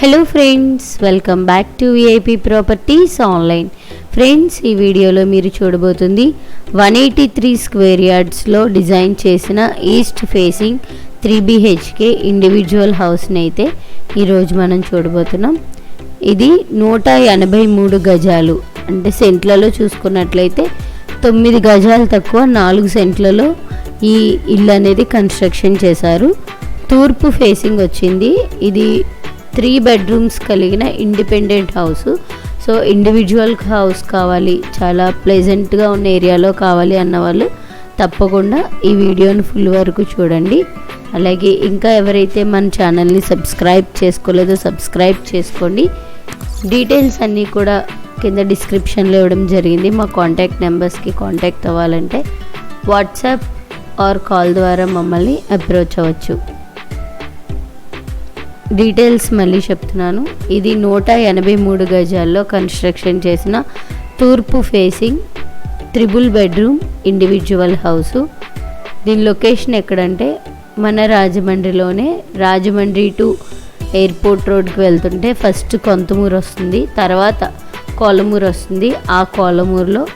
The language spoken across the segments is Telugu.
Hello friends welcome back to VIP properties online friends ఈ వీడియోలో మీరు చూడబోతుంది వన్ ఎయిటీ త్రీ స్క్వేర్ యార్డ్స్లో డిజైన్ చేసిన east facing three BHK individual హౌస్ని అయితే ఈరోజు మనం చూడబోతున్నాం. ఇది నూట ఎనభై మూడు గజాలు. అంటే సెంట్లలో చూసుకున్నట్లయితే తొమ్మిది గజాలు తక్కువ నాలుగు సెంట్లలో ఈ ఇల్లు అనేది కన్స్ట్రక్షన్ చేశారు. తూర్పు ఫేసింగ్ వచ్చింది. ఇది త్రీ బెడ్రూమ్స్ కలిగిన independent house so individual house కావాలి చాలా ప్లెజెంట్గా ఉన్న ఏరియాలో కావాలి అన్న వాళ్ళు తప్పకుండా ఈ వీడియోని ఫుల్ వరకు చూడండి. అలాగే ఇంకా ఎవరైతే మన ఛానల్ని సబ్స్క్రైబ్ చేసుకోలేదో సబ్స్క్రైబ్ చేసుకోండి. డీటెయిల్స్ అన్నీ కూడా కింద డిస్క్రిప్షన్లో ఇవ్వడం జరిగింది. మా కాంటాక్ట్ నెంబర్స్కి కాంటాక్ట్ అవ్వాలంటే వాట్సాప్ ఆర్ కాల్ ద్వారా మమ్మల్ని అప్రోచ్ అవ్వచ్చు. డీటెయిల్స్ మళ్ళీ చెప్తున్నాను. ఇది నూట ఎనభై మూడు గజాల్లో కన్స్ట్రక్షన్ చేసిన తూర్పు facing triple bedroom individual house. దీని లొకేషన్ ఎక్కడంటే మన రాజమండ్రిలోనే రాజమండ్రి టు ఎయిర్పోర్ట్ రోడ్కి వెళ్తుంటే ఫస్ట్ కొంతమూరు వస్తుంది తర్వాత కోలమూరు వస్తుంది. ఆ కోలమూరులో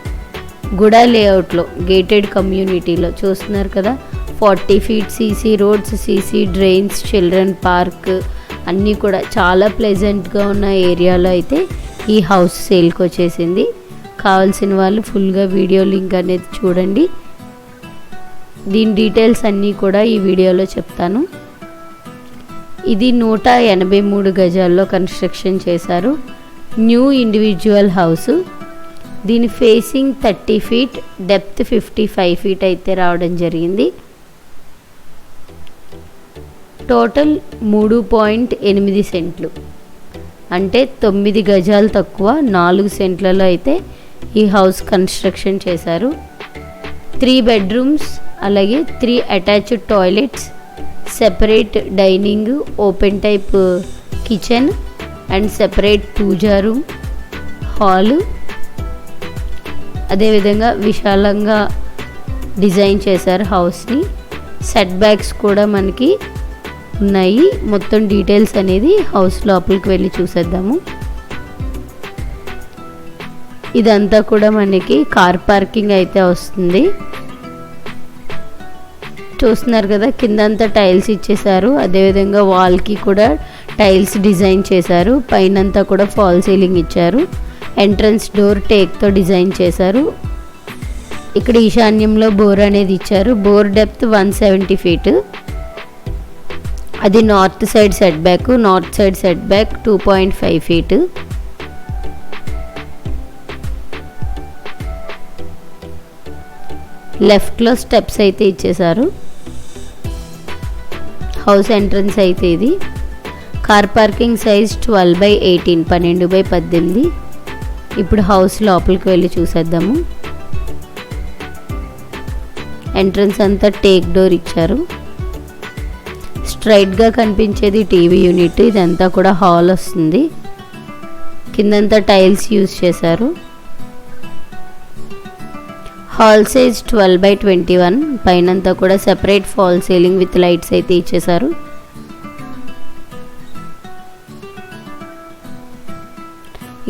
గుడా లేఅవుట్లో గేటెడ్ కమ్యూనిటీలో చూస్తున్నారు కదా. Forty feet CC roads CC drains children park అన్నీ కూడా చాలా ప్లెజెంట్గా ఉన్న ఏరియాలో అయితే ఈ హౌస్ సేల్కి వచ్చేసింది. కావాల్సిన వాళ్ళు ఫుల్గా వీడియో లింక్ అనేది చూడండి. దీని డీటెయిల్స్ అన్నీ కూడా ఈ వీడియోలో చెప్తాను. ఇది నూట ఎనభై మూడు గజాల్లో కన్స్ట్రక్షన్ చేశారు. న్యూ ఇండివిజువల్ హౌస్ దీని facing thirty feet depth fifty five feet అయితే రావడం జరిగింది. టోటల్ మూడు పాయింట్ ఎనిమిది సెంట్లు. అంటే తొమ్మిది గజాలు తక్కువ నాలుగు సెంట్లలో అయితే ఈ హౌస్ కన్స్ట్రక్షన్ చేశారు. త్రీ బెడ్రూమ్స్ అలాగే three attached toilets separate dining open type kitchen and separate pooja room hall. అదేవిధంగా విశాలంగా డిజైన్ చేశారు హౌస్ని. సెట్ బ్యాక్స్ కూడా మనకి ఉన్నాయి. మొత్తం డీటెయిల్స్ అనేది హౌస్ లోపలికి వెళ్ళి చూసేద్దాము. ఇదంతా కూడా మనకి కార్ పార్కింగ్ అయితే వస్తుంది. చూస్తున్నారు కదా కిందంతా టైల్స్ ఇచ్చేసారు అదేవిధంగా వాల్కి కూడా టైల్స్ డిజైన్ చేశారు. పైనంతా కూడా ఫాల్ సీలింగ్ ఇచ్చారు. ఎంట్రన్స్ డోర్ టేక్తో డిజైన్ చేశారు. ఇక్కడ ఈశాన్యంలో బోర్ అనేది ఇచ్చారు. Bore depth one seventy feet అది north side set back north side set back two point five feet లెఫ్ట్లో స్టెప్స్ అయితే ఇచ్చేశారు. హౌస్ ఎంట్రన్స్ అయితే ఇది. Car parking size twelve by eighteen పన్నెండు బై పద్దెనిమిది. ఇప్పుడు హౌస్ లోపలికి వెళ్ళి చూసేద్దాము. ఎంట్రన్స్ అంతా టేక్ డోర్ ఇచ్చారు. స్ట్రైట్గా కనిపించేది టీవీ యూనిట్. ఇదంతా కూడా హాల్ వస్తుంది. కిందంతా టైల్స్ యూజ్ చేశారు. Hall size twelve by twenty one. పైనంతా కూడా separate fall ceiling with lights అయితే ఇచ్చేశారు.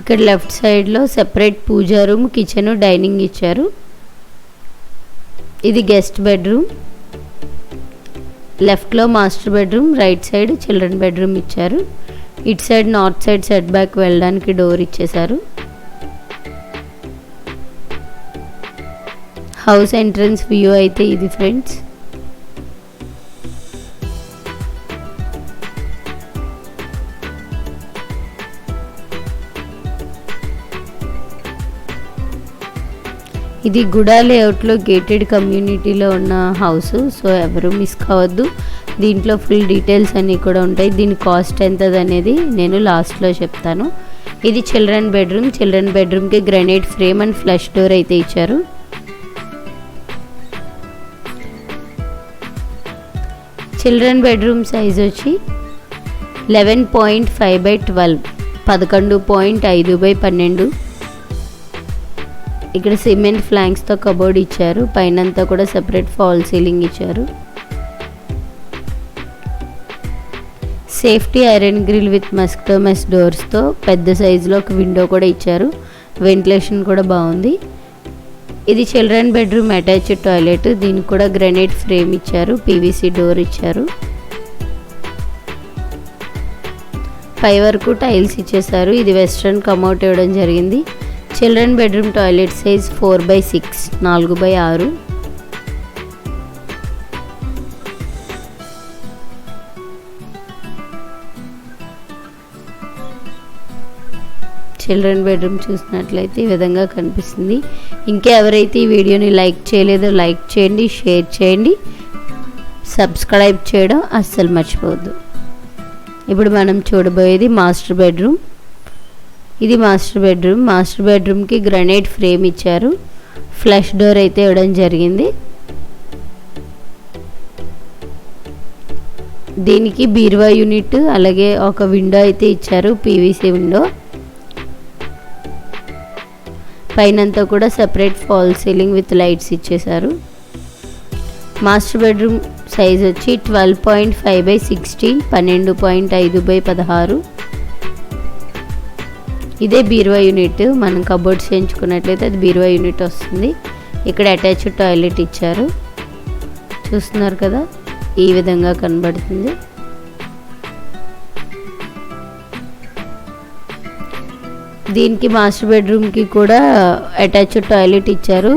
ఇక్కడ లెఫ్ట్ సైడ్లో separate pooja room kitchen dining ఇచ్చారు. ఇది గెస్ట్ బెడ్రూమ్. లెఫ్ట్లో master bedroom right side children bedroom ఇచ్చారు. ఇటు side north side set back వెళ్ళడానికి డోర్ ఇచ్చేశారు. హౌస్ ఎంట్రన్స్ వ్యూ అయితే ఇది ఫ్రెండ్స్. ఇది గుడా లేఅవుట్లో గేటెడ్ కమ్యూనిటీలో ఉన్న హౌస్ సో ఎవరు మిస్ కావద్దు. దీంట్లో ఫుల్ డీటెయిల్స్ అన్నీ కూడా ఉంటాయి. దీని కాస్ట్ ఎంతదనేది నేను లాస్ట్లో చెప్తాను. ఇది చిల్డ్రన్ బెడ్రూమ్ చిల్డ్రన్ బెడ్రూమ్కి granite frame and flush door అయితే ఇచ్చారు. చిల్డ్రన్ బెడ్రూమ్ సైజ్ వచ్చి eleven point five by twelve పదకొండు పాయింట్ ఐదు బై పన్నెండు. ఇక్కడ సిమెంట్ ఫ్లాంక్స్తో కబోర్డ్ ఇచ్చారు. పైనంతా కూడా సెపరేట్ ఫాల్ సీలింగ్ ఇచ్చారు. సేఫ్టీ ఐరన్ గ్రిల్ విత్ మస్క్టోమెస్ డోర్స్తో పెద్ద సైజులో ఒక విండో కూడా ఇచ్చారు. వెంటిలేషన్ కూడా బాగుంది. ఇది చిల్డ్రన్ బెడ్రూమ్ అటాచ్డ్ టాయిలెట్. దీనికి కూడా గ్రనైట్ ఫ్రేమ్ ఇచ్చారు. పీవీసీ డోర్ ఇచ్చారు. పై వరకు టైల్స్ ఇచ్చేసారు ఇది వెస్ట్రన్ కమౌట్ ఇవ్వడం జరిగింది. Children bedroom toilet size four by six నాలుగు బై ఆరు. చిల్డ్రన్ బెడ్రూమ్ చూసినట్లయితే ఈ విధంగా కనిపిస్తుంది. ఇంకా ఎవరైతే ఈ వీడియోని లైక్ చేయలేదో లైక్ చేయండి షేర్ చేయండి సబ్స్క్రైబ్ చేయడం అస్సలు మర్చిపోవద్దు. ఇప్పుడు మనం చూడబోయేది మాస్టర్ బెడ్రూమ్. ఇది మాస్టర్ బెడ్రూమ్. మాస్టర్ బెడ్రూమ్కి గ్రనైట్ ఫ్రేమ్ ఇచ్చారు. ఫ్లష్ డోర్ అయితే ఇవ్వడం జరిగింది. దీనికి బీరువా యూనిట్ అలాగే ఒక విండో అయితే ఇచ్చారు పీవీసీ విండో. పైనంతా కూడా separate fall ceiling with lights ఇచ్చేశారు. మాస్టర్ బెడ్రూమ్ సైజ్ వచ్చి twelve point five by sixteen పన్నెండు పాయింట్ ఐదు బై పదహారు. బీరువా యూనిట్. మనం కబోర్డ్స్ చేయించుకున్నట్లయితే అది బీరువా యూనిట్ వస్తుంది. ఇక్కడ అటాచ్డ్ టాయిలెట్ ఇచ్చారు. చూస్తున్నారు కదా ఈ విధంగా కనబడుతుంది. దీనికి మాస్టర్ బెడ్రూమ్కి కూడా అటాచ్డ్ టాయిలెట్ ఇచ్చారు.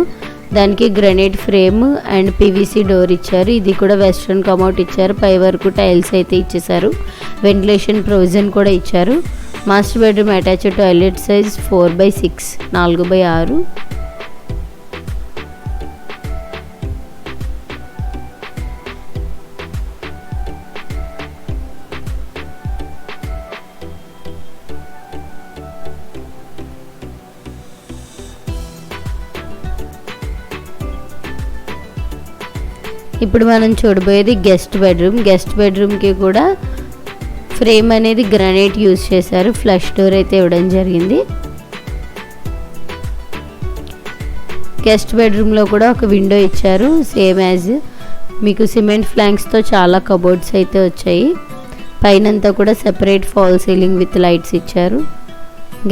దానికి granite frame and PVC door ఇచ్చారు. ఇది కూడా వెస్ట్రన్ కమౌట్ ఇచ్చారు. పై వరకు టైల్స్ అయితే ఇచ్చేసారు వెంటిలేషన్ ప్రొవిజన్ కూడా ఇచ్చారు. Master bedroom attached toilet size four by six నాలుగు బై ఆరు. ఇప్పుడు మనం చూడబోయేది గెస్ట్ బెడ్రూమ్. గెస్ట్ బెడ్రూమ్కి కూడా ఫ్రేమ్ అనేది గ్రనైట్ యూజ్ చేశారు. ఫ్లష్ డోర్ అయితే ఇవ్వడం జరిగింది. గెస్ట్ బెడ్రూమ్లో కూడా ఒక విండో ఇచ్చారు. సేమ్ యాజ్ మీకు సిమెంట్ ఫ్లాంక్స్తో చాలా కబోర్డ్స్ అయితే వచ్చాయి. పైనంతా కూడా separate fall ceiling with lights ఇచ్చారు.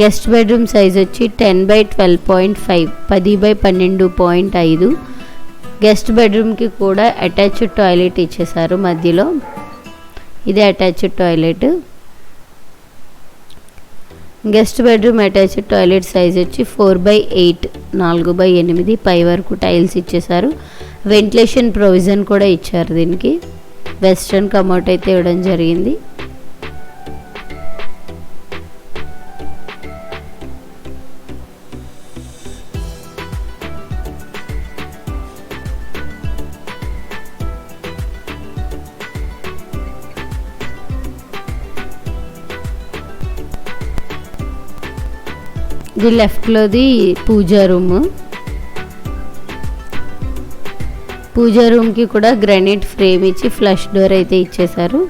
గెస్ట్ బెడ్రూమ్ సైజ్ వచ్చి ten by twelve point five పది బై పన్నెండు పాయింట్ ఐదు. గెస్ట్ బెడ్రూమ్కి కూడా అటాచ్డ్ టాయిలెట్ ఇచ్చేసారు మధ్యలో. ఇది attached toilet. Guest bedroom attached toilet size వచ్చి ఫోర్ బై ఎయిట్ నాలుగు బై ఎనిమిది పై వరకు టైల్స్ ఇచ్చేసారు వెంటిలేషన్ ప్రొవిజన్ కూడా ఇచ్చారు దీనికి. వెస్ట్రన్ కమౌట్ అయితే ఇవ్వడం జరిగింది. ఇది లెఫ్ట్లోది పూజా రూమ్ పూజా రూమ్కి కూడా గ్రానైట్ ఫ్రేమ్ ఇచ్చి ఫ్లష్ డోర్ అయితే ఇచ్చేశారు.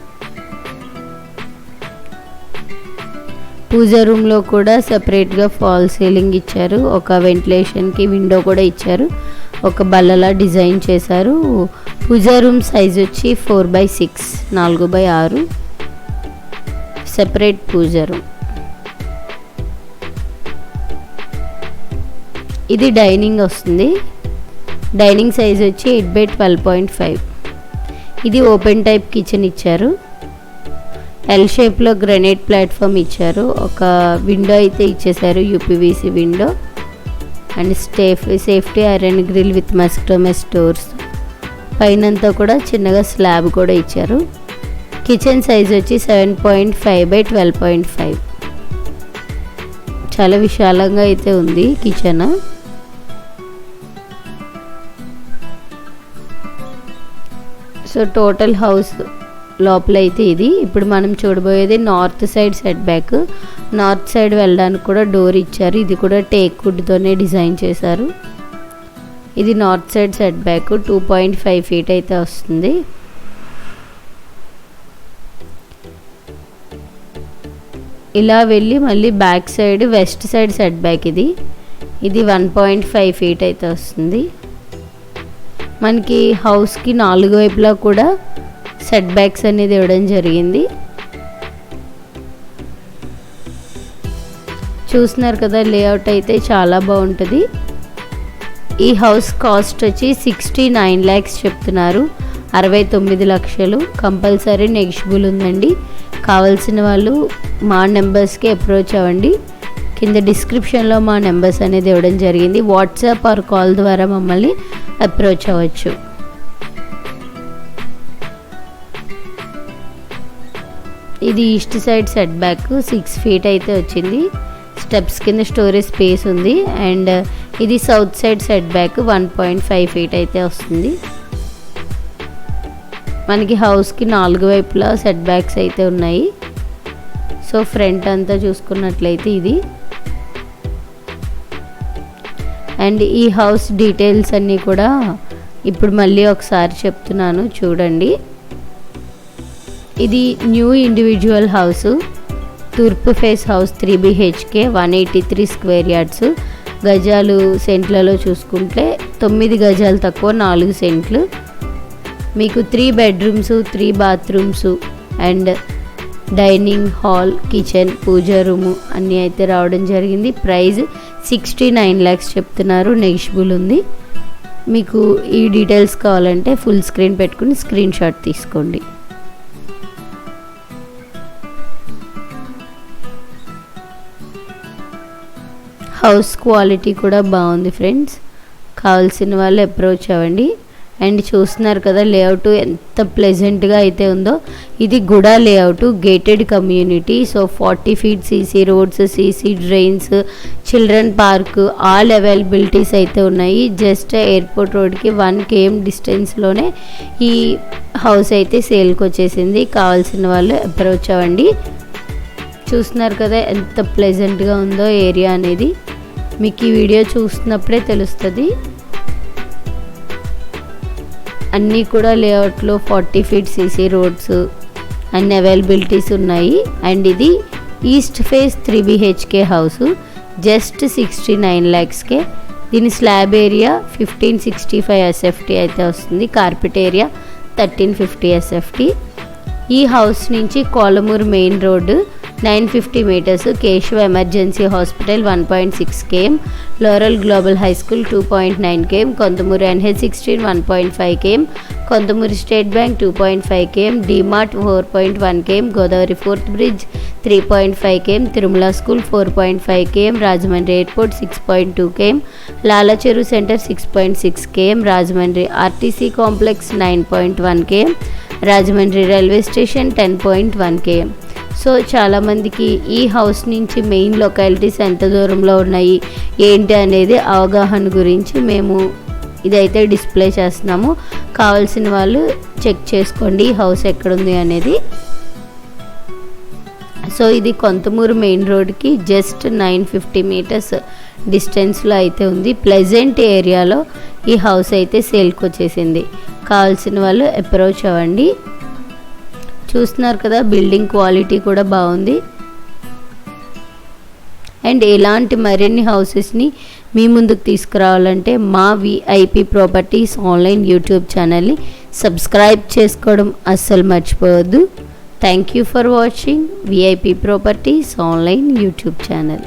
పూజా రూమ్లో కూడా సపరేట్గా ఫాల్ సీలింగ్ ఇచ్చారు. ఒక వెంటిలేషన్కి విండో కూడా ఇచ్చారు. ఒక బల్లలా డిజైన్ చేశారు. పూజా రూమ్ సైజ్ వచ్చి ఫోర్ బై సిక్స్ నాలుగు బై ఆరు. సెపరేట్ పూజా రూమ్ ఇది డైనింగ్ వస్తుంది. డైనింగ్ సైజ్ వచ్చి eight by twelve point five. ఇది ఓపెన్ టైప్ కిచెన్ ఇచ్చారు. ఎల్ షేప్లో గ్రనైట్ ప్లాట్ఫామ్ ఇచ్చారు. ఒక విండో అయితే ఇచ్చేసారు UPVC window. And staff safety iron grill with mosquito mesh doors పైనంతా కూడా చిన్నగా స్లాబ్ కూడా ఇచ్చారు. కిచెన్ సైజ్ వచ్చి seven point five by twelve point five. చాలా విశాలంగా అయితే ఉంది కిచెన్. సో టోటల్ హౌస్ లోపల అయితే ఇది. ఇప్పుడు మనం చూడబోయేది north side set back. North side వెళ్ళడానికి కూడా డోర్ ఇచ్చారు. ఇది కూడా టేక్ వుడ్తోనే డిజైన్ చేశారు. ఇది north side set back. Two point five feet అయితే వస్తుంది. ఇలా వెళ్ళి మళ్ళీ back side west side set back ఇది. ఇది వన్ పాయింట్ ఫైవ్ ఫీట్ అయితే వస్తుంది. మనకి హౌస్కి నాలుగు వైపులా కూడా సెట్ బ్యాక్స్ అనేది ఇవ్వడం జరిగింది. చూస్తున్నారు కదా లేఅవుట్ అయితే చాలా బాగుంటుంది. ఈ హౌస్ కాస్ట్ వచ్చి సిక్స్టీ నైన్ ల్యాక్స్ చెప్తున్నారు. అరవై తొమ్మిది లక్షలు. కంపల్సరీ నెగిషిబుల్ ఉందండి. కావాల్సిన వాళ్ళు మా నెంబర్స్కి అప్రోచ్ అవ్వండి. కింద డిస్క్రిప్షన్లో మా నెంబర్స్ అనేది ఇవ్వడం జరిగింది. వాట్సాప్ ఆర్ కాల్ ద్వారా మమ్మల్ని అప్రోచ్ అవ్వచ్చు. ఇది east side set back six feet అయితే వచ్చింది. స్టెప్స్ కింద స్టోరేజ్ స్పేస్ ఉంది. అండ్ ఇది south side set back one point five feet అయితే వస్తుంది. మనకి హౌస్కి నాలుగు వైపులా సెట్ బ్యాక్స్ అయితే ఉన్నాయి. సో ఫ్రంట్ అంతా చూసుకున్నట్లయితే ఇది. అండ్ ఈ హౌస్ డీటెయిల్స్ అన్నీ కూడా ఇప్పుడు మళ్ళీ ఒకసారి చెప్తున్నాను చూడండి. ఇది న్యూ ఇండివిజువల్ హౌస్. తూర్పు face house three BHK one eighty three square yards. గజాలు సెంట్లలో చూసుకుంటే తొమ్మిది గజాలు తక్కువ నాలుగు సెంట్లు. మీకు three bedrooms three bathrooms and dining hall kitchen puja room అన్నీ అయితే రావడం జరిగింది. ప్రైజ్ సిక్స్టీ నైన్ ల్యాక్స్ చెప్తున్నారు. నెగిషిబుల్ ఉంది. మీకు ఈ డీటెయిల్స్ కావాలంటే ఫుల్ స్క్రీన్ పెట్టుకుని స్క్రీన్ షాట్ తీసుకోండి. హౌస్ క్వాలిటీ కూడా బాగుంది ఫ్రెండ్స్. కావాల్సిన వాళ్ళు అప్రోచ్ అవ్వండి. అండ్ చూస్తున్నారు కదా లేఅవుట్ ఎంత ప్లెజెంట్గా అయితే ఉందో. ఇది గుడా layout gated community so forty feet CC roads CC drains children park all availabilities అయితే ఉన్నాయి. జస్ట్ ఎయిర్పోర్ట్ రోడ్కి వన్ కేఎం డిస్టెన్స్లోనే ఈ హౌస్ అయితే సేల్కి వచ్చేసింది. కావాల్సిన వాళ్ళు అప్రోచ్ అవ్వండి. చూస్తున్నారు కదా ఎంత ప్లెజెంట్గా ఉందో ఏరియా అనేది. మీకు ఈ వీడియో చూస్తున్నప్పుడే తెలుస్తుంది. అన్నీ కూడా లేఅవుట్లో ఫార్టీ ఫీట్ సీసీ రోడ్స్ అన్ని అవైలబిలిటీస్ ఉన్నాయి. అండ్ ఇది east face three BHK house just sixty nine ల్యాక్స్కే. దీని slab area fifteen sixty five SFT అయితే వస్తుంది. Carpet area thirteen fifty SFT. ఈ హౌస్ నుంచి Kolamuru main road nine fifty metres Keshava emergency hospital one point six KM L'Oreal global high school two point nine KM Kontamuru NH sixteen one point five KM Kontamuru State Bank two point five KM DMart four point one KM Godavari fourth bridge three point five KM Tirumala school four point five KM Rajahmundry airport six point two KM Lalacheru centre six point six KM Rajahmundry RTC complex nine point one KM Rajahmundry railway station ten point one KM. So చాలామందికి ఈ హౌస్ నుంచి మెయిన్ లొకాలిటీస్ ఎంత దూరంలో ఉన్నాయి ఏంటి అనేది అవగాహన గురించి మేము ఇదైతే డిస్ప్లే చేస్తున్నాము. కావాల్సిన వాళ్ళు చెక్ చేసుకోండి ఈ హౌస్ ఎక్కడుంది అనేది. సో ఇది కొంతమూరు మెయిన్ రోడ్కి జస్ట్ నైన్ ఫిఫ్టీ మీటర్స్ డిస్టెన్స్లో అయితే ఉంది. ప్లెజెంట్ ఏరియాలో ఈ హౌస్ అయితే సేల్కి వచ్చేసింది. కావాల్సిన వాళ్ళు అప్రోచ్ అవ్వండి. చూస్తున్నారు కదా బిల్డింగ్ క్వాలిటీ కూడా బాగుంది. అండ్ ఇలాంటి మరిన్ని హౌసెస్ని మీ ముందుకు తీసుకురావాలంటే మా విఐపి ప్రాపర్టీస్ ఆన్లైన్ యూట్యూబ్ ఛానల్ని సబ్స్క్రైబ్ చేసుకోవడం అస్సలు మర్చిపోవద్దు. Thank you for watching VIP properties online YouTube channel.